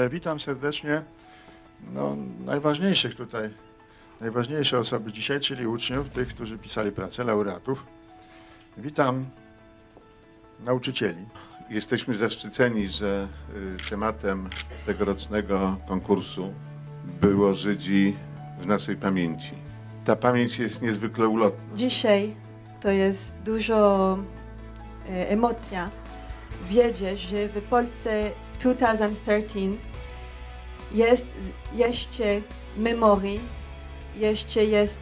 E, Witam serdecznie no, najważniejszych tutaj, najważniejsze osoby dzisiaj, czyli uczniów, tych, którzy pisali pracę, laureatów. Witam nauczycieli. Jesteśmy zaszczyceni, że y, tematem tegorocznego konkursu było Żydzi w naszej pamięci. Ta pamięć jest niezwykle ulotna. Dzisiaj to jest dużo e, emocja wiedzieć, że w Polsce 2013 jest jeszcze memory, jeszcze jest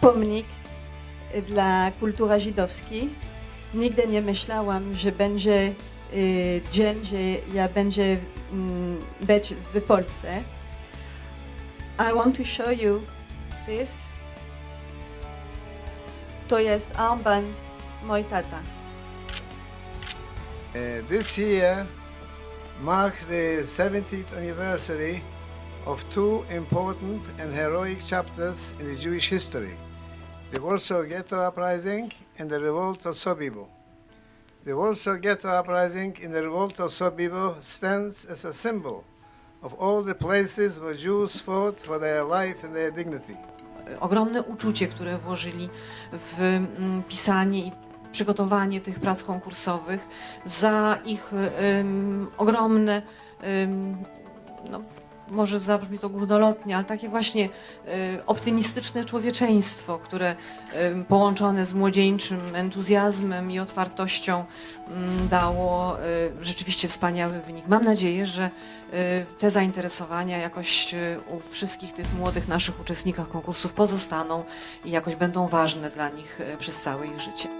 pomnik dla kultury żydowskiej. Nigdy nie myślałam, że będzie e, dzień, że ja będę mm, być w Polsce. I want to show you this. To jest armband mój tata. Uh, this year marks the 70th anniversary of two important and heroic chapters in the Jewish history the Warsaw Ghetto Uprising and the Revolt of Sobibor. The Warsaw Ghetto Uprising and the Revolt of Sobibor stands as a symbol of all the places where Jews fought for their life and their dignity. ogromne uczucie, które włożyli w mm, pisanie i przygotowanie tych prac konkursowych, za ich em, ogromne, em, no, może zabrzmi to górnolotnie, ale takie właśnie e, optymistyczne człowieczeństwo, które połączone z młodzieńczym entuzjazmem i otwartością dało e, rzeczywiście wspaniały wynik. Mam nadzieję, że e, te zainteresowania jakoś e, u wszystkich tych młodych naszych uczestnikach konkursów pozostaną i jakoś będą ważne dla nich przez całe ich życie.